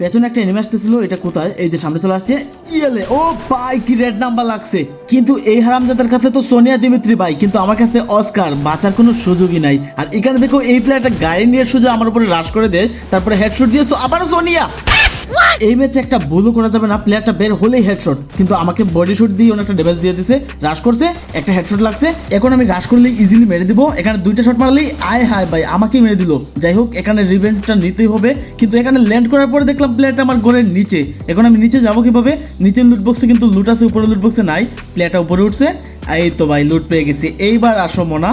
পেছনে একটা এনিমি আসতেছিল, এটা কোথায়? এই যে সামনে চলে আসছে ইয়েলে ও পাই কি রেড নাম্বার লাগছে। কিন্তু এই হারামজাদার কাছে তো সোনিয়া দিমিত্রি ভাই, কিন্তু আমার কাছে অস্কার, বাঁচার কোনো সুযোগই নাই। আর এখানে দেখো এই প্লেয়ারটা গাড়ি নিয়ে সোজা আমার উপরে রাশ করে দেয়, তারপরে হেডশট দিয়ে আবারও সোনিয়া। এই ম্যাচে একটা ভুলও করা যাবে না প্লেয়ারটা বের হলেই হেডশট কিন্তু আমাকে বডি শুট দিয়ে অনেকটা ড্যামেজ দিয়ে দিছে রাশ করছে, একটা হেডশট লাগছে। এখন আমি রাশ করলেই ইজিলি মেরে দিব, এখানে দুইটা শট মারলেই আয় হায় ভাই, আমাকেই মেরে দিল। যাই হোক, এখানে রিভেঞ্জটা নিতেই হবে, কিন্তু এখানে ল্যান্ড করার পরে দেখলাম প্লেয়ারটা আমার ঘরের নিচে। এখন আমি নিচে যাব কীভাবে? নিচের লুট বক্সে কিন্তু লুট আছে, উপরে লুট বক্সে নাই প্লেয়ারটা উপরে উঠছে। এই তো ভাই লুট পেয়ে গেছি। এইবার আসো মোনা।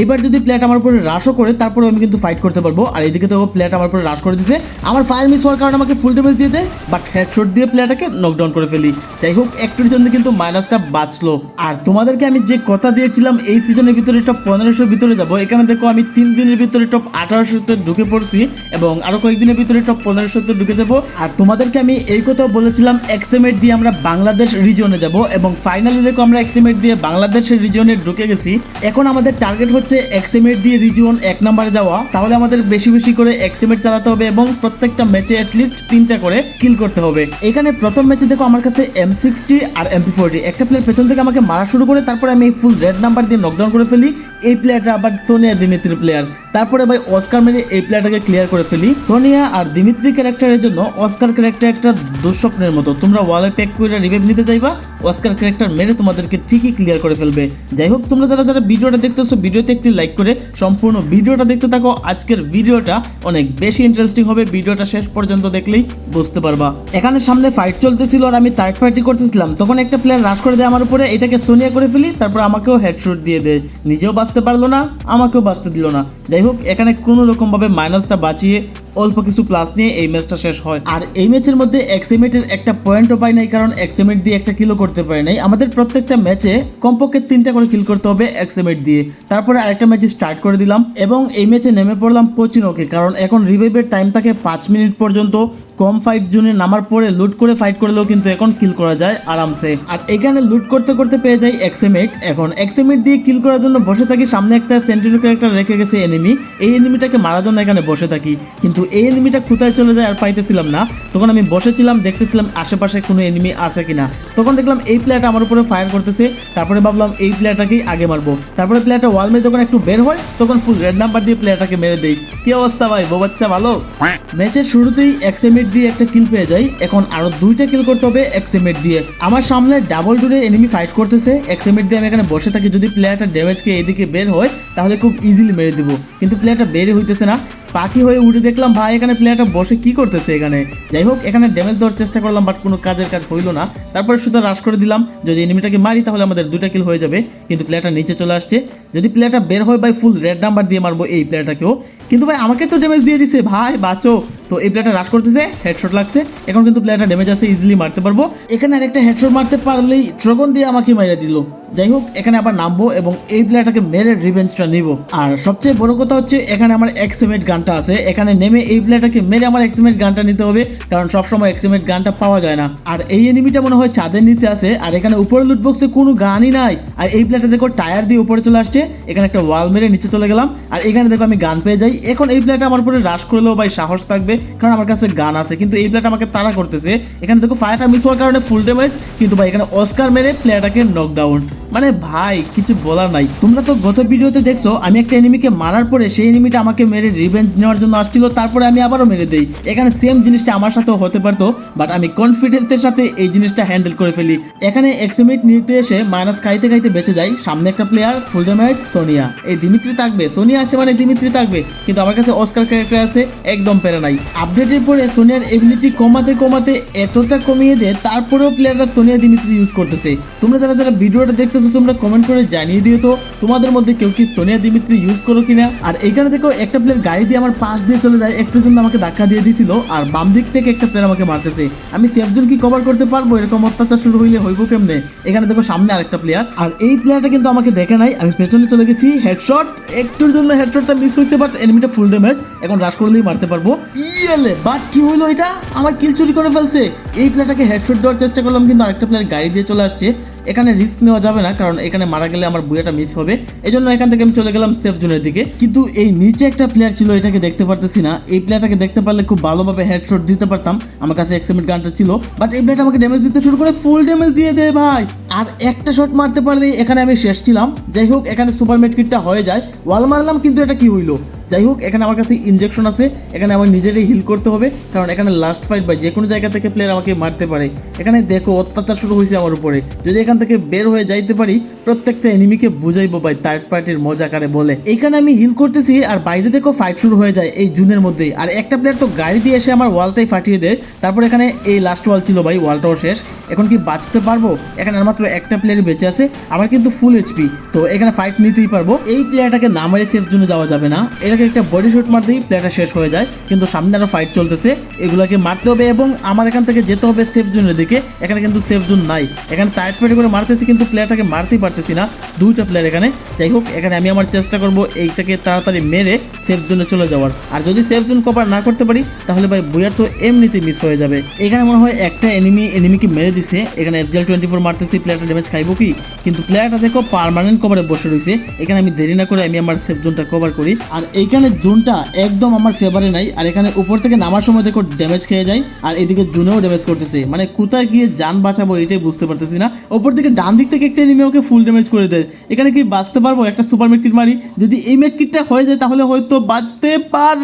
এইবার যদি প্লেট আমার উপরে রাশও করে তারপরে আমি কিন্তু ফাইট করতে পারব। আর এইদিকে তো প্লেয়ার আমার উপরে রাশ করে দিছে। আমার ফায়ার মিস হওয়ার কারণে আমাকে ফুল ড্যামেজ দিয়ে দেয় বাট হেডশট দিয়ে প্লেয়ারটাকে নকডাউন করে ফেলি। যাই হোক, একটুর জন্য কিন্তু মাইনাসটা বাঁচলো। আর তোমাদেরকে আমি যে কথা দিয়েছিলাম, এই সিজনের ভিতরে টপ পনেরোশোর ভিতরে যাব। এখানে দেখো, আমি তিন দিনের ভিতরে টপ আঠারোশোতে ঢুকে পড়ছি এবং আরও কয়েকদিনের ভিতরে টপ পনেরোশোতে ঢুকে যাব। আর তোমাদেরকে আমি এই কথাও বলেছিলাম এক্সএমেট দিয়ে আমরা বাংলাদেশ রিজিয়নে যাব এবং ফাইনালি দেখো, আমরা এক্সএমেট দিয়ে বাংলাদেশের রিজিয়নে ঢুকে গেছি। এখন আমাদের টার্গেট হচ্ছে এক্সএমেট দিয়ে রিজিয়ন এক নম্বরে যাওয়া। তাহলে আমাদের বেশি বেশি করে এক্সএমেট চালাতে হবে এবং প্রত্যেকটা ম্যাচে অ্যাটলিস্ট তিনটা করে কিল করতে হবে। এখানে প্রথম ম্যাচে দেখো আমার কাছে এম সিক্সটি আর এমপি ফোরটি একটা প্লেয়ার পেছন থেকে আমাকে মারা শুরু করে, তারপরে আমি ফুল রেড নাম্বার দিয়ে নকডাউন করে ফেলি। এই প্লেয়ারটা আবার সোনিয়া দিমিত্রি প্লেয়ার তারপরে ভাই অস্কার মেরে এই প্লেয়ারটাকে ক্লিয়ার করে ফেলি। সোনিয়া আর দিমিত্রি ক্যারেক্টারের জন্য অস্কার ক্যারেক্টার একটা দুঃস্বপ্নের মতো। তোমরা ওয়ালে প্যাক করে রিভাইভ নিতে চাইবা। অস্কার ক্যারেক্টার মেরে তোমাদেরকে ঠিকই ক্লিয়ার করে ফেলবে। যাই হোক, তোমরা যারা যারা ভিডিওটা দেখতেছো, ভিডিওতে একটি লাইক করে সম্পূর্ণ ভিডিওটা দেখতে থাকো। আজকের ভিডিওটা অনেক বেশি ইন্টারেস্টিং হবে। ভিডিওটা শেষ পর্যন্ত দেখলেই বুঝতে পারবা। এখানে সামনে ফাইট চলতেছিল আর আমি থার্ড পার্টি করতেছিলাম। তখন একটা প্লেয়ার রাশ করে দেয় আমার উপরে, এটাকে সোনিয়া করে ফেলি, তারপর আমাকেও হেডশট দিয়ে দেয়। নিজেও বাঁচতে পারল না, আমাকেও বাঁচতে দিল না। যাই হোক, এখানে কোনো রকমভাবে মাইনাসটা বাঁচিয়ে অল্প কিছু প্লাস নিয়ে এই ম্যাচটা শেষ হয়। আর এই ম্যাচের মধ্যে এক্সিমেটের একটা পয়েন্টও পাই নাই, কারণ এক্সিমেট দিয়ে একটা কিলও করতে পারি নাই। আমাদের প্রত্যেকটা ম্যাচে কমপক্ষে তিনটা করে কিল করতে হবে এক্সিমেট দিয়ে। তারপরে আরেকটা ম্যাচ স্টার্ট করে দিলাম এবং এই ম্যাচে নেমে পড়লাম পচিনোকে, কারণ এখন রিভাইভের টাইম থাকে পাঁচ মিনিট পর্যন্ত। কম ফাইট জোনে নামার পরে লুট করে ফাইট করলেও কিন্তু এখন কিল করা যায় আরামসে। আর এখানে লুট করতে করতে পেয়ে যাই এক্সিমেট এখন এক্সিমেট দিয়ে কিল করার জন্য বসে থাকি, সামনে একটা সেন্টিনো ক্যারেক্টার রেখে গেছে এনিমি এই এনিমিটাকে মারার জন্য এখানে বসে থাকি। কিন্তু এই এনিমিটা কোথায় চলে যায় আর পাইতেছিলাম না। তখন আমি বসেছিলাম, দেখতেছিলাম আশেপাশে কোনো এনিমি আছে কিনা। তখন দেখলাম এই প্লেয়ারটা আমার উপরে ফায়ার করতেছে। তারপরে ভাবলাম এই প্লেয়ারটাকেই আগে মারবো। তারপরে প্লেয়ারটা ওয়াল মেরে যখন একটু বের হয়, তখন ফুল রেড নাম্বার দিয়ে প্লেয়ারটাকে মেরে দেই। কি অবস্থা ভাই? বাচ্চা ভালো? ম্যাচের শুরুতেই এক্সএমিট দিয়ে একটা কিল পেয়ে যাই। এখন আরও দুইটা কিল করতে হবে এক্সএমিট দিয়ে। আমার সামনে ডাবল ডুরে এনিমি ফাইট করতেছে। এক্সএমিট দিয়ে আমি এখানে বসে থাকি। যদি প্লেয়ারটা ড্যামেজকে এদিকে বের হয়, তাহলে খুব ইজিলি মেরে দিব। কিন্তু প্লেয়ারটা বেরই হইতেছে না। পাখি হয়ে উঠে দেখলাম, ভাই, এখানে প্লেয়ারটা বসে কি করতেছে এখানে? যাই হোক, এখানে ড্যামেজ দেওয়ার চেষ্টা করলাম বাট কোনো কাজের কাজ হইল না। তারপরে শুধু রাশ করে দিলাম, যদি এনিমিটাকে মারি, তাহলে আমাদের দুটা কিল হয়ে যাবে। কিন্তু প্লেয়ারটা নিচে চলে আসছে। যদি প্লেয়ারটা বের হয়, ভাই ফুল রেড নাম্বার দিয়ে মারবো এই প্লেয়ারটাকেও কিন্তু ভাই, আমাকে তো ড্যামেজ দিয়ে দিছে। ভাই, বাঁচো। তো এই প্লেয়ারটা রাশ করতেছে হেডশট লাগছে। এখন কিন্তু প্লেয়ারটা ড্যামেজ আছে ইজিলি মারতে পারব। এখানে আরেকটা হেডশট মারতে পারলেই ট্রগন দিয়ে আমাকে মেরে দিল। যাই হোক, এখানে আবার নামবো এবং এই প্লেয়ারটাকে মেরে রিভেঞ্জটা নিব। আর সবচেয়ে বড় কথা হচ্ছে, এখানে আমার এক্সিমেট গানটা আছে। এখানে নেমে এই প্লেয়ারটাকে মেরে আমার এক্সিমেট গানটা নিতে হবে, কারণ সবসময় এক্সিমেট গানটা পাওয়া যায় না। আর এই এনিমিটা মনে হয় চাঁদের নিচে আছে, আর এখানে উপরে লুটবক্সে কোনো গানই নাই। আর এই প্লেয়ারটা দেখো টায়ার দিয়ে উপরে চলে আসছে, এখানে একটা ওয়াল মেরে নিচে চলে গেলাম। আর এখানে দেখো, আমি গান পেয়ে যাই। এখন এই প্লেয়ারটা আমার উপরে রাশ করলেও ভাই সাহস থাকবে, কারণ আমার কাছে গান আছে। কিন্তু এই প্লেয়ারটা আমাকে তাড়া করতেছে। এখানে দেখো ফায়ারটা মিস হওয়ার কারণে ফুল ড্যামেজ কিন্তু ভাই এখানে অস্কার মেরে প্লেয়ারটাকে নকডাউন মানে ভাই, কিছু বলার নাই। তোমরা তো গত ভিডিওতে দেখছ, আমি একটা এনিমিকে মারার পরে সেই এনিমিটা আমাকে মেরে রিভেঞ্জ নেওয়ার জন্য আসছিল, তারপরে আমি আবারও মেরে দেই। এখানে সেম জিনিসটা আমার সাথেও হতে পারতো বাট আমি কনফিডেন্সের সাথে এই জিনিসটা হ্যান্ডেল করে ফেলি। এখানে এক্সিমিট নিতে এসে মাইনাস খাইতে খাইতে বেঁচে যাই। সামনে একটা প্লেয়ার ফুল ড্যামেজ সোনিয়া এই দিমিত্রি থাকবে। সোনিয়া আছে মানে দিমিত্রি থাকবে, কিন্তু আমার কাছে অস্কার ক্যারেক্টার আছে, একদম পেরে নাই। আপডেটের পরে সোনিয়ার এবিলিটি কমাতে কমাতে এতটা কমিয়ে দেয়, তারপরেও প্লেয়াররা সোনিয়া দিমিত্রি ইউজ করতেছে। তোমরা যারা যারা ভিডিওটা দেখতেছো, তোমরা কমেন্ট করে জানিয়ে দিও তো, তোমাদের মধ্যে কেউ কি সোনিয়া দিমিত্রি ইউজ করো কিনা? আর এখানে দেখো একটা প্লেয়ার গাড়ি দিয়ে আমার পাশ দিয়ে চলে যায়, একটু জন্য আমাকে ধাক্কা দিয়ে দিয়েছিল আর বাম দিক থেকে একটা প্লেয়ার আমাকে মারতেছে। আমি সেফজন কি কভার করতে পারব? এরকম অত্যাচার শুরু হইলে হইব কেমনে? এখানে দেখো সামনে আরেকটা প্লেয়ার আর এই প্লেয়ারটা কিন্তু আমাকে দেখে নাই। আমি পেছনে চলে গেছি হেডশট একটুর জন্য হেডশটটা মিস হয়েছে বাট এনিমিটা ফুল ড্যামেজ এখন রাশ করলেই মারতে পারব। ইয়েলে বাট কি হইল এটা? আমার কিল চুরি করে ফেলছে। এই প্লেয়ারটাকে হেডশট দেওয়ার চেষ্টা করলাম, কিন্তু আরেকটা প্লেয়ার গাড়ি দিয়ে চলে আসছে। এখানে রিস্ক নেওয়া যাবে না, কারণ এখানে মারা গেলে আমার বুয়াটা মিস হবে। এই জন্য এখান থেকে আমি চলে গেলাম সেফ জোনের দিকে। কিন্তু এই নিচে একটা প্লেয়ার ছিল, এটাকে দেখতে পারতেছি না। এই প্লেয়ারটাকে দেখতে পারলে খুব ভালোভাবে হেডশট দিতে পারতাম। আমার কাছে এক্সিমেট গানটা ছিল। বাট এই প্লেয়ারটা আমাকে ড্যামেজ দিতে শুরু করে ফুল ড্যামেজ দিয়ে দেয় ভাই। আর একটা শট মারতে পারলেই এখানে আমি শেষ ছিলাম। যাই হোক, এখানে সুপার মেটকিটটা হয়ে যায়। ওয়াল মারলাম, কিন্তু এটা কি হইল? যাই হোক, এখানে আমার কাছে ইনজেকশন আছে। এখানে আমার নিজেরই হিল করতে হবে, কারণ এখানে লাস্ট ফাইট বা যে কোনো জায়গা থেকে প্লেয়ার আমাকে মারতে পারে। এখানে দেখো, অত্যাচার শুরু হয়েছে আমার উপরে। যদি এখান থেকে বের হয়ে যাইতে পারি, প্রত্যেকটা এনিমিকে বুঝাইবো ভাই থার্ড পার্টির মজা কারে বলে। এখানে আমি হিল করতেছি, আর বাইরে দেখো ফাইট শুরু হয়ে যায় এই জুনের মধ্যেই। আর একটা প্লেয়ার তো গাড়ি দিয়ে এসে আমার ওয়ালটাই ফাটিয়ে দেয়। তারপর এখানে এই লাস্ট ওয়াল ছিল ভাই ওয়ালটাও শেষ। এখন কি বাঁচতে পারব? এখানে আর মাত্র একটা প্লেয়ার বেঁচে আছে, আমার কিন্তু ফুল এইচপি তো এখানে ফাইট নিতেই পারব। এই প্লেয়ারটাকে না মারে সেফ জোনে যাওয়া যাবে না। এটাকে একটা বডি শুট মারতেই প্লেয়ারটা শেষ হয়ে যায়। কিন্তু সামনে আরও ফাইট চলতেছে। এগুলোকে মারতে হবে এবং আমার এখান থেকে যেতে হবে সেফ জোনের দিকে। এখানে কিন্তু সেফ জোন নাই। এখানে টাইট পেটে করে মারতেছি কিন্তু প্লেয়ারটাকে মারতেই পারতেছি না। দুইটা প্লেয়ার এখানে। যাই হোক, এখানে আমি আমার চেষ্টা করব এইটাকে তাড়াতাড়ি মেরে সেফ জোনে চলে যাওয়ার। আর যদি সেফ জোন কভার না করতে পারি, তাহলে ভাই বইয়ার তো এমনিতে মিস হয়ে যাবে। এখানে মনে হয় একটা এনিমি এনিমিকে মেরে দিছে। এখানে এফজেল টোয়েন্টি ফোর মারতেছি প্লেয়ারটা ড্যামেজ খাইবো কি? কিন্তু প্লেয়ারটা দেখো পার্মানেন্ট কভারে বসে রয়েছে এখানে আমি দেরি না করে আমি আমার সেফ জোনটা কভার করি। আর এইখানে জুনটা একদম আমার ফেভারে নাই আর এখানে উপর থেকে নামার সময় দেখো ড্যামেজ খেয়ে যায়, আর এদিকে জুনেও ড্যামেজ করতেছে। মানে কোথায় গিয়ে যান বাঁচাবো এটাই বুঝতে পারতেছি না। ওপর থেকে ডান দিক থেকে একটা এনিমি ওকে ফুল ড্যামেজ করে দেয়। এখানে কি বাঁচতে পারব? একটা সুপার মেডকিট মারি। যদি এই মেডকিটটা হয়ে যায়, তাহলে হয়তো বাঁচতে পার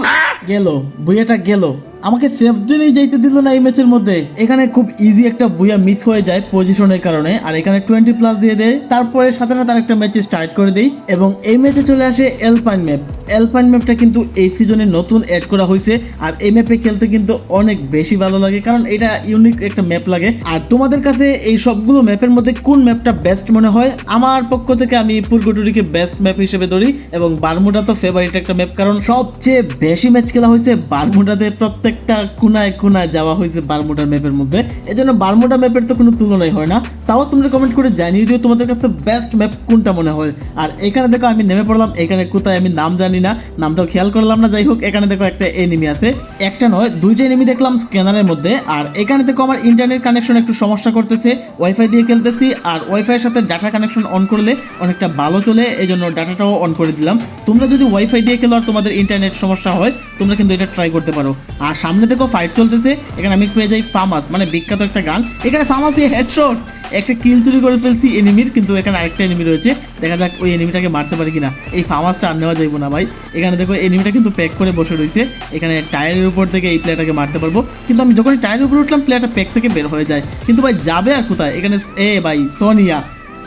গেল। বইয়াটা গেল। আমাকে সেফ জোনেই যাইতে দিল না এই ম্যাচের মধ্যে। এখানে খুব ইজি একটা বুয়া মিস হয়ে যায় পজিশনের কারণে। আর এখানে টোয়েন্টি প্লাস দিয়ে দেয়। তারপরে সাথে সাথে আরেকটা ম্যাচে স্টার্ট করে দেই। এবং এই ম্যাচে চলে আসে এলপাইন ম্যাপ এলপাইন ম্যাপটা কিন্তু এই সিজনে নতুন অ্যাড করা হয়েছে আর এই ম্যাপে খেলতে কিন্তু অনেক বেশি ভালো লাগে। কারণ এটা ইউনিক একটা ম্যাপ লাগে। আর তোমাদের কাছে এই সবগুলো ম্যাপের মধ্যে কোন ম্যাপটা বেস্ট মনে হয়? আমার পক্ষ থেকে আমি পুরগুটুরিকে বেস্ট ম্যাপ হিসেবে ধরি। এবং বারমুডা তো ফেভারিট একটা ম্যাপ কারণ সবচেয়ে বেশি ম্যাচ খেলা হয়েছে বারমুডাতে প্রত্যেকটা কোনায় কোনায় যাওয়া হয়েছে বারমুডার ম্যাপের মধ্যে। এই জন্য বারমুডা ম্যাপের তো কোনো তুলনাই হয় না। তাও তোমরা কমেন্ট করে জানিয়ে দিও তোমাদের কাছে বেস্ট ম্যাপ কোনটা মনে হয়। আর এখানে দেখো আমি নেমে পড়লাম, এখানে কোথায় আমি নাম জানি না, নামটাও খেয়াল করলাম না, যাই হোক, এখানে দেখো একটা এনিমি আছে। একটা নয়, দুইটা এনিমি দেখলাম স্ক্যানারের মধ্যে। আর এখানে দেখো আমার ইন্টারনেট কানেকশন একটু সমস্যা করতেছে ওয়াইফাই দিয়ে খেলতেছি, আর ওয়াইফাইয়ের সাথে ডাটা কানেকশন অন করলে অনেকটা ভালো চলে এই জন্য ডাটাটাও অন করে দিলাম। তোমরা যদি ওয়াইফাই দিয়ে খেলো আর তোমাদের ইন্টারনেট সমস্যা হয়, তোমরা কিন্তু এটা ট্রাই করতে পারো। আর সামনে দেখো ফাইট চলতেছে। এখানে আমি পেয়ে যাই ফার্মাস মানে বিখ্যাত একটা গান। এখানে ফার্মাস দিয়ে হেডশট একটা কিল চুরি করে ফেলছি এনিমির কিন্তু এখানে আরেকটা এনিমি রয়েছে। দেখা যাক ওই এনিমিটাকে মারতে পারি কিনা। এই ফার্মাসটা আর নেওয়া যাইবো না ভাই। এখানে দেখো এনিমিটা কিন্তু প্যাক করে বসে রয়েছে। এখানে টায়ারের উপর থেকে এই প্লেয়ারটাকে মারতে পারব। কিন্তু আমি যখন টায়ারের উপর উঠলাম প্লেয়ারটা প্যাক থেকে বের হয়ে যায়। কিন্তু ভাই যাবে আর কোথায়? এখানে এ ভাই সোনিয়া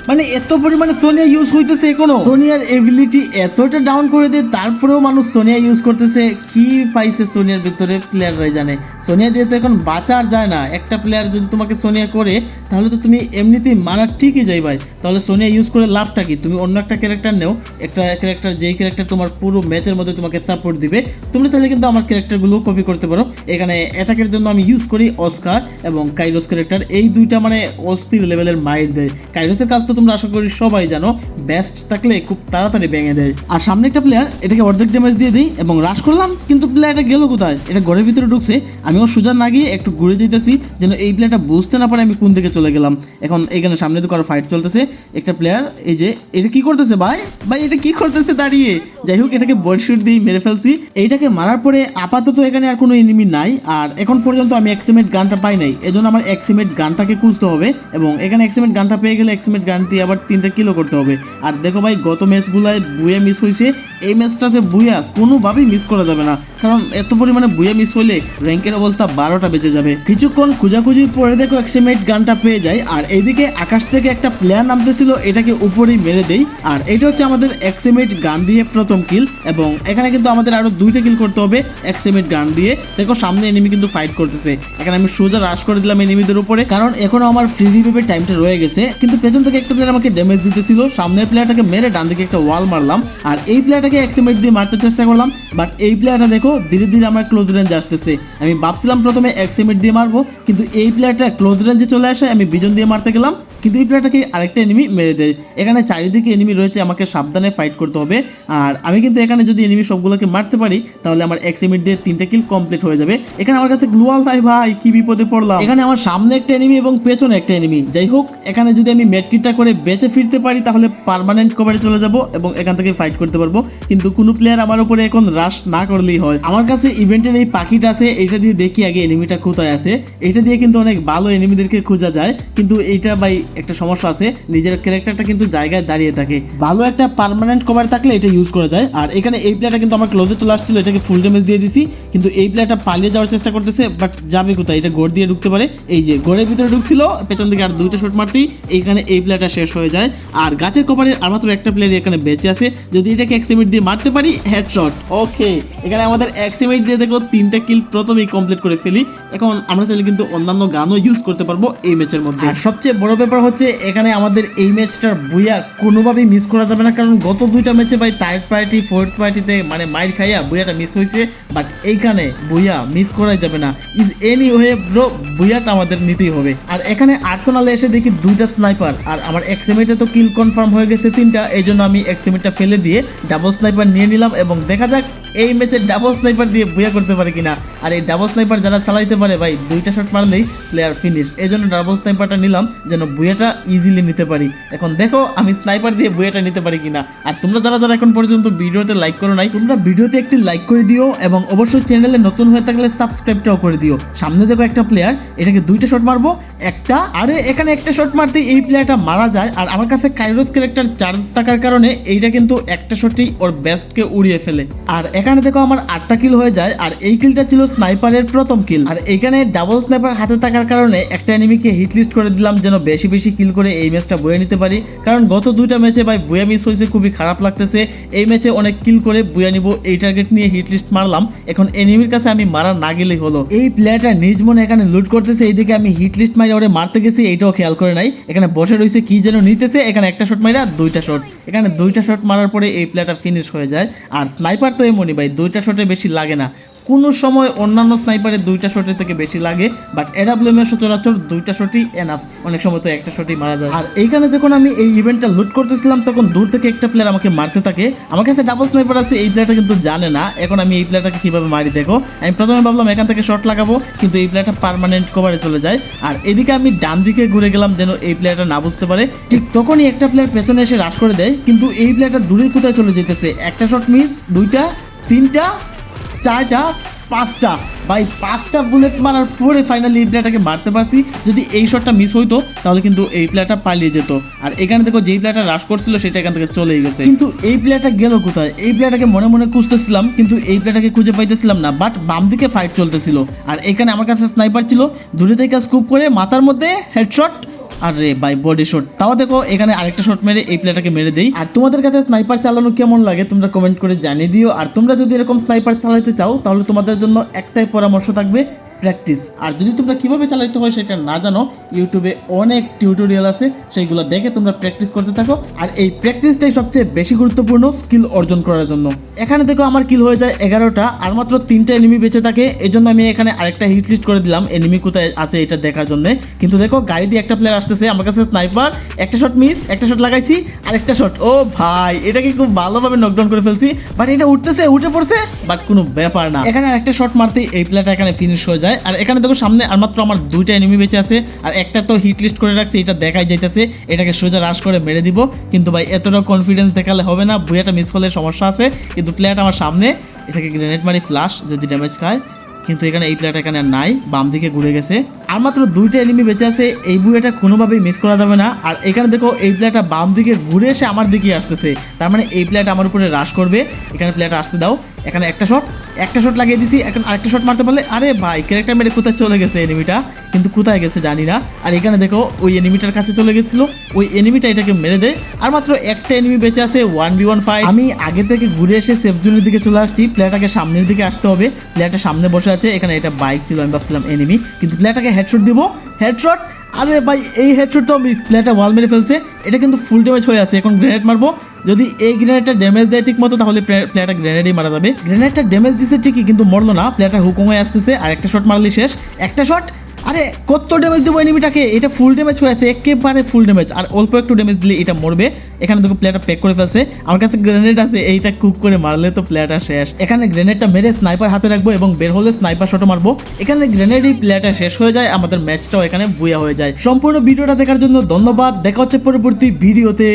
মানে এত পরিমাণে সোনিয়া ইউজ হইতেছে এখনও। সোনিয়ার এবিলিটি এতটা ডাউন করে দিয়ে তারপরেও মানুষ সোনিয়া ইউজ করতেছে। কি পাইছে সোনিয়ার ভিতরে প্লেয়াররাই জানে। সোনিয়া দিয়ে তো এখন বাঁচার যায় না। একটা প্লেয়ার যদি তোমাকে সোনিয়া করে, তাহলে তো তুমি এমনিতেই মারার ঠিকই যাই ভাই তাহলে সোনিয়া ইউজ করে লাভটা কি? তুমি অন্য একটা ক্যারেক্টার নেও, একটা ক্যারেক্টার যেই ক্যারেক্টার তোমার পুরো ম্যাচের মধ্যে তোমাকে সাপোর্ট দিবে, তোমরা চাইলে কিন্তু আমার ক্যারেক্টারগুলো কপি করতে পারো। এখানে অ্যাটাকের জন্য আমি ইউজ করি অস্কার এবং কাইরোস ক্যারেক্টার এই দুইটা মানে অস্থির লেভেলের মাইর দেয় কাইরোসের কাজ তো তোমরা আশা করি সবাই জানো বেস্ট থাকলে খুব তাড়াতাড়ি ভেঙে দেয়। আর সামনে একটা প্লেয়ার এটাকে অর্ধেক ড্যামেজ দিয়ে দিই এবং রাশ করলাম, কিন্তু প্লেয়ারটা গেল কোথায়? এটা ঘরের ভিতরে ঢুকছে। আমিও সোজা না গিয়ে একটু ঘুরে দিতেছি যেন এই প্লেয়ারটা বুঝতে না পারে আমি কোন দিকে চলে গেলাম। এখন এখানে সামনে তো কারও ফাইট চলতেছে। একটা প্লেয়ার এই যে, এটা কি করতেছে ভাই? ভাই, এটা কি করতেছে দাঁড়িয়ে? যাই হোক, এটাকে বডশুট দিয়ে মেরে ফেলছি। এইটাকে মারার পরে আপাতত এখানে আর কোনো এনিমি নাই। আর এখন পর্যন্ত আমি এক্সিমেট গানটা পাই নাই। এজন্য আমার এক্সিমেট গানটাকে খুঁজতে হবে এবং এখানে এক্সিমেট গানটা পেয়ে গেলে এক্সিমেট গান দিয়ে আবার তিনটা কিলো করতে হবে। আর দেখো ভাই গত ম্যাচগুলায় বুয়ে মিস হয়েছে। এই ম্যাচটাতে বুয়া কোনোভাবেই মিস করা যাবে না। কারণ এত পরিমাণে বুয়া মিস হইলে র্যাঙ্কের অবস্থা বারোটা বেঁচে যাবে। কিছুক্ষণ খোঁজাখুঁজির পরে দেখো এক্সিমেট গানটা পেয়ে যায়, আর এইদিকে আকাশ থেকে একটা প্লেয়ার নামতেছিল, এটাকে উপরেই মেরে দেই। আর এটা হচ্ছে আমাদের এক্সিমেট গান দিয়ে প্রথম কিল এবং এখানে কিন্তু আমাদের আরও দুইটা কিল করতে হবে এক্সিমেট গান দিয়ে। দেখো সামনে এনিমি কিন্তু ফাইট করতেছে। এখানে আমি সোজা রাশ করে দিলাম এনিমিদের উপরে, কারণ এখনও আমার ফ্রি রিভাইভের টাইমটা রয়ে গেছে। কিন্তু পেছন থেকে একটা প্লেয়ার আমাকে ড্যামেজ দিতেছিল, সামনের প্লেয়ারটাকে মেরে ডান দিকে একটা ওয়াল মারলাম। আর এই প্লেয়ারটাকে এক্সিমেট দিয়ে মারতে চেষ্টা করলাম বাট এই প্লেয়ারটা দেখো, ধীরে ধীরে আমার ক্লোজ রেঞ্জ আসতেছে। আমি ভাবছিলাম প্রথমে এক এক্সিমেট দিয়ে মারবো, কিন্তু এই প্লেয়ারটা ক্লোজ রেঞ্জে চলে আসে আমি বিজন দিয়ে মারতে গেলাম। কিন্তু এই প্লেয়ারটাকে আরেকটা এনিমি মেরে দেয়। এখানে চারিদিকে এনিমি রয়েছে, আমাকে সাবধানে ফাইট করতে হবে। আর আমি কিন্তু এখানে যদি এনিমি সবগুলোকে মারতে পারি, তাহলে আমার এক মিনিট দিয়ে তিনটা কিল কমপ্লিট হয়ে যাবে। এখানে আমার কাছে গ্লোয়াল তাই ভাই, কি বিপদে পড়লাম। এখানে আমার সামনে একটা এনিমি এবং পেছনে একটা এনিমি যাই হোক, এখানে যদি আমি মেটকিটটা করে বেঁচে ফিরতে পারি, তাহলে পার্মানেন্ট কভারে চলে যাব এবং এখান থেকে ফাইট করতে পারব। কিন্তু কোনো প্লেয়ার আমার উপরে এখন রাশ না করলেই হয়। আমার কাছে ইভেন্টের এই পাখিটা আছে এটা দিয়ে দেখি আগে এনিমিটা কোথায় আছে। এটা দিয়ে কিন্তু অনেক ভালো এনিমিদেরকে খোঁজা যায়। কিন্তু এইটা ভাই একটা সমস্যা আছে, নিজের ক্যারেক্টারটা কিন্তু জায়গায় দাঁড়িয়ে থাকে। ভালো একটা পার্মানেন্ট কভার থাকলে এটা ইউজ করা যায় আর এখানে এই প্লেয়ারটা কিন্তু আমার ক্লোজে চলে আসছিল, এটাকে ফুল ড্যামেজ দিয়ে দিছি। কিন্তু এই প্লেয়ারটা পালিয়ে যাওয়ার চেষ্টা করতেছে বাট যাবে কোথায়? এটা গোড় দিয়ে ঢুকতে পারে। এই যে গোড়ের ভিতরে ঢুকছিল, পেছন দিকে আর দুইটা শট মারতেই এইখানে এই প্লেয়ারটা শেষ হয়ে যায়। আর গাছের কভারে আর মাত্র একটা প্লেয়ার এখানে বেঁচে আছে। যদি এটাকে এক সেমিট দিয়ে মারতে পারি হেডশট ওকে এখানে আমাদের এক সেমিট দিয়ে দেখো তিনটা কিল প্রথমেই কমপ্লিট করে ফেলি। এখন আমরা চাইলে কিন্তু অন্যান্য গানও ইউজ করতে পারব এই ম্যাচের মধ্যে। আর সবচেয়ে বড় ব্যাপার হচ্ছে, এখানে আমাদের এই ম্যাচটার বুয়া কোনোভাবেই মিস করা যাবে না, কারণ গত দুইটা ম্যাচে ভাই থার্ড পার্টি ফোর্থ পার্টিতে মানে মাইর খাইয়া বুয়াটা মিস হয়েছে বাট এইখানে বুয়া মিস করাই যাবে না। ইজ এনি ওয়ে ব্রো বুয়াটা আমাদের নিতেই হবে। আর এখানে আর্সেনালে এসে দেখি দুইটা স্নাইপার আর আমার এক সেমিটে তো কিল কনফার্ম হয়ে গেছে তিনটা এই জন্য আমি এক সেমিটটা ফেলে দিয়ে ডাবল স্নাইপার নিয়ে নিলাম, এবং দেখা যাক এই ম্যাচে ডাবল স্নাইপার দিয়ে বুয়া করতে পারে কিনা? আর এই ডাবল স্নাইপার যারা চালাইতে পারে, ভাই, দুইটা শট মারলেই প্লেয়ার ফিনিশ এই জন্য ডাবল স্নাইপারটা নিলাম, যেন বুয়াটা ইজিলি নিতে পারি। এখন দেখো, আমি স্নাইপার দিয়ে বুয়াটা নিতে পারি কিনা। আর তোমরা যারা যারা এখন পর্যন্ত ভিডিওতে লাইক করো নাই, তোমরা ভিডিওতে একটি লাইক করে দিও এবং অবশ্যই চ্যানেলে নতুন হয়ে থাকলে সাবস্ক্রাইবটাও করে দিও। সামনে দেখো একটা প্লেয়ার এটাকে দুইটা শট মারবো, একটা, আরে, এখানে একটা শট মারতে এই প্লেয়ারটা মারা যায়। আর আমার কাছে কাইরোস ক্যারেক্টার চার্জ থাকার কারণে এইটা কিন্তু একটা শটেই ওর বেস্টকে উড়িয়ে ফেলে। আর এখানে দেখো আমার আটটা কিল হয়ে যায়, আর এই কিলটা ছিল স্নাইপারের প্রথম কিল আর এখানে ডাবল স্নাইপার হাতে থাকার কারণে একটা এনিমিকে হিট লিস্ট করে দিলাম, যেন বেশি বেশি কিল করে এই ম্যাচটা বয়ে নিতে পারি। কারণ গত দুইটা ম্যাচে ভাই বুয়া মিস হয়েছে, খুবই খারাপ লাগতেছে। এই ম্যাচে অনেক কিল করে বুয়া নিব, এই টার্গেট নিয়ে হিট লিস্ট মারলাম। এখন এনিমির কাছে আমি মারা না গেলেই হলো। এই প্লেয়ারটা নিজ মনে এখানে লুট করতেছে, এইদিকে আমি হিট লিস্ট মারি ওরে মারতে গেছি, এইটাও খেয়াল করে নাই। এখানে বসে রয়েছে, কি যেন নিতেছে, এখানে একটা শট মারা দুইটা শট এখানে দুইটা শট মারার পরে এই প্লেয়ারটা ফিনিশ হয়ে যায়। আর স্নাইপার তো এমনই ভাই দুইটা শটে বেশি লাগে না। কোনো সময় অন্যান্য স্নাইপারের দুইটা শটের থেকে বেশি লাগে বাট এডাব্লিউএমের সচরাচর দুইটা শটই এনাফ অনেক সময় তো একটা শটই মারা যায়। আর এইখানে যখন আমি এই ইভেন্টটা লুট করতেছিলাম, তখন দূর থেকে একটা প্লেয়ার আমাকে মারতে থাকে। আমার কাছে ডাবল স্নাইপার আছে, এই প্লেয়ারটা কিন্তু জানে না। এখন আমি এই প্লেয়ারটাকে কীভাবে মারি, দেখো। আমি প্রথমে ভাবলাম এখান থেকে শট লাগাবো, কিন্তু এই প্লেয়ারটা পার্মানেন্ট কভারে চলে যায়। আর এদিকে আমি ডান দিকে ঘুরে গেলাম, যেন এই প্লেয়ারটা না বুঝতে পারে। ঠিক তখনই একটা প্লেয়ার পেছনে এসে রাশ করে দেয়, কিন্তু এই প্লেয়ারটা দূরে কোথায় চলে যেতেছে? একটা শট মিস দুইটা, তিনটা চারটা, পাঁচটা। ভাই, পাঁচটা বুলেট মারার পরে ফাইনালি এই প্লেয়ারটাকে মারতে পারছি। যদি এই শটটা মিস হইতো, তাহলে কিন্তু এই প্লেয়ারটা পালিয়ে যেত। আর এখানে দেখো, যেই প্লেয়ারটা রাশ করছিল, সেটা এখান থেকে চলেই গেছে। কিন্তু এই প্লেয়ারটা গেল কোথায়? এই প্লেয়ারটাকে মনে মনে খুঁজতেছিলাম, কিন্তু এই প্লেয়ারটাকে খুঁজে পাইতেছিলাম না। বাট বাম দিকে ফাইট চলতেছিল। আর এখানে আমার কাছে স্নাইপার ছিল। দূরে থেকে স্কুপ করে মাথার মধ্যে হেডশট আরে বাই বডি শট তাও দেখো, এখানে আরেকটা শট মেরে এই প্লেটাকে মেরে দেই। আর তোমাদের কাছে স্নাইপার চালানো কেমন লাগে, তোমরা কমেন্ট করে জানিয়ে দিও। আর তোমরা যদি এরকম স্নাইপার চালাতে চাও, তাহলে তোমাদের জন্য একটাই পরামর্শ থাকবে প্র্যাকটিস আর যদি তোমরা কীভাবে চালাইতে হয় সেটা না জানো ইউটিউবে অনেক টিউটোরিয়াল আছে, সেইগুলো দেখে তোমরা প্র্যাকটিস করতে থাকো। আর এই প্র্যাকটিসটাই সবচেয়ে বেশি গুরুত্বপূর্ণ স্কিল অর্জন করার জন্য। এখানে দেখো আমার কিল হয়ে যায় এগারোটা, আর মাত্র তিনটা এনিমি বেঁচে থাকে এই জন্য আমি এখানে আরেকটা হিট লিস্ট করে দিলাম। এনিমি কোথায় আছে এটা দেখার জন্য। কিন্তু দেখো, গাড়ি দিয়ে একটা প্লেয়ার আসতেছে, আমার কাছে স্নাইপার একটা শট মিস একটা শট লাগাইছি, আর একটা শট ও ভাই, এটাকে খুব ভালোভাবে নকডাউন করে ফেলছি। বাট এটা উঠতেছে, উঠে পড়ছে বাট কোনো ব্যাপার না। এখানে একটা শট মারতে এই প্লেয়ারটা এখানে ফিনিশ হয়ে যায়। আর এখানে দেখো সামনে আর মাত্র আমার দুইটা এনিমি বেঁচে আছে। আর একটা তো হিট লিস্ট করে রাখছে, এটা দেখাই যাইতেছে। এটাকে সোজা রাশ করে মেরে দিব। কিন্তু ভাই, এতটা কনফিডেন্স দেখালে হবে না। বুয়াটা মিস করলে সমস্যা আছে। কিন্তু প্লেয়ারটা আমার সামনে, এটাকে গ্রেনেড মারি ফ্লাশ যদি ড্যামেজ খায়। কিন্তু এখানে এই প্লেয়ারটা এখানে নাই বাম দিকে ঘুরে গেছে। আর মাত্র দুইটা এনিমি বেঁচে আছে, এই বুয়েটা কোনোভাবেই মিস করা যাবে না। আর এখানে দেখো, এই প্লেয়ারটা বাম দিকে ঘুরে এসে আমার দিকে আসতেছে। তার মানে এই প্লেয়ারটা আমার উপরে রাশ করবে। এখানে প্লেয়ারটা আসতে দাও। এখানে একটা শট একটা শট লাগিয়ে দিছি। এখন আরেকটা শট মারতে পারলে, আরে ভাই ক্যারেক্টার মেরে কোথায় চলে গেছে এনিমিটা? কিন্তু কোথায় গেছে জানি না। আর এখানে দেখো, ওই এনিমিটার কাছে চলে গেছিল। ওই এনিমিটা এটাকে মেরে দেয় আর মাত্র একটা এনিমি বেঁচে আছে ওয়ান বি ওয়ান ফাইভ আমি আগে থেকে ঘুরে এসে সেফ জোনের দিকে চলে আসছি। প্লেয়ারটাকে সামনের দিকে আসতে হবে। প্লেয়ারটা সামনে বসে আছে। এখানে এটা বাইক ছিল, আমি ভাবছিলাম এনিমি কিন্তু প্লেয়ারটাকে হেডশট দিব। হেডশট আরে ভাই, এই হেডশট তো মিস প্লেয়ারটা ওয়াল মেরে ফেলছে। এটা কিন্তু ফুল ড্যামেজ হয়ে আছে। এখন গ্রেনেড মারবো। যদি এই গ্রেনেডটা ড্যামেজ দেয় ঠিক মতো, তাহলে প্লেয়ারটা গ্রেনেডই মারা যাবে। গ্রেনেডটা ড্যামেজ দিছে ঠিকই, কিন্তু মরলো না। প্লেয়ারটা হুকুম হয়ে আসতেছে। আর একটা শট মারলে শেষ। একটা শট আরে কত ড্যামেজ দেবো এনিমিটাকে এটা ফুল ড্যামেজ করে আছে, একেবারে ফুল ড্যামেজ আর অল্প একটু ড্যামেজ দিলে এটা মরবে। এখানে দেখো প্লেয়ারটা প্যাক করে ফেলছে। আমার কাছে গ্রেনেড আছে, এইটা কুক করে মারলে তো প্লেয়ারটা শেষ। এখানে গ্রেনেডটা মেরে স্নাইপার হাতে রাখব এবং বের হলে স্নাইপার শট মারবো। এখানে গ্রেনেডই প্লেয়ারটা শেষ হয়ে যায়, আমাদের ম্যাচটাও এখানে বুয়া হয়ে যায়। সম্পূর্ণ ভিডিওটা দেখার জন্য ধন্যবাদ। দেখা হচ্ছে পরবর্তী ভিডিওতে।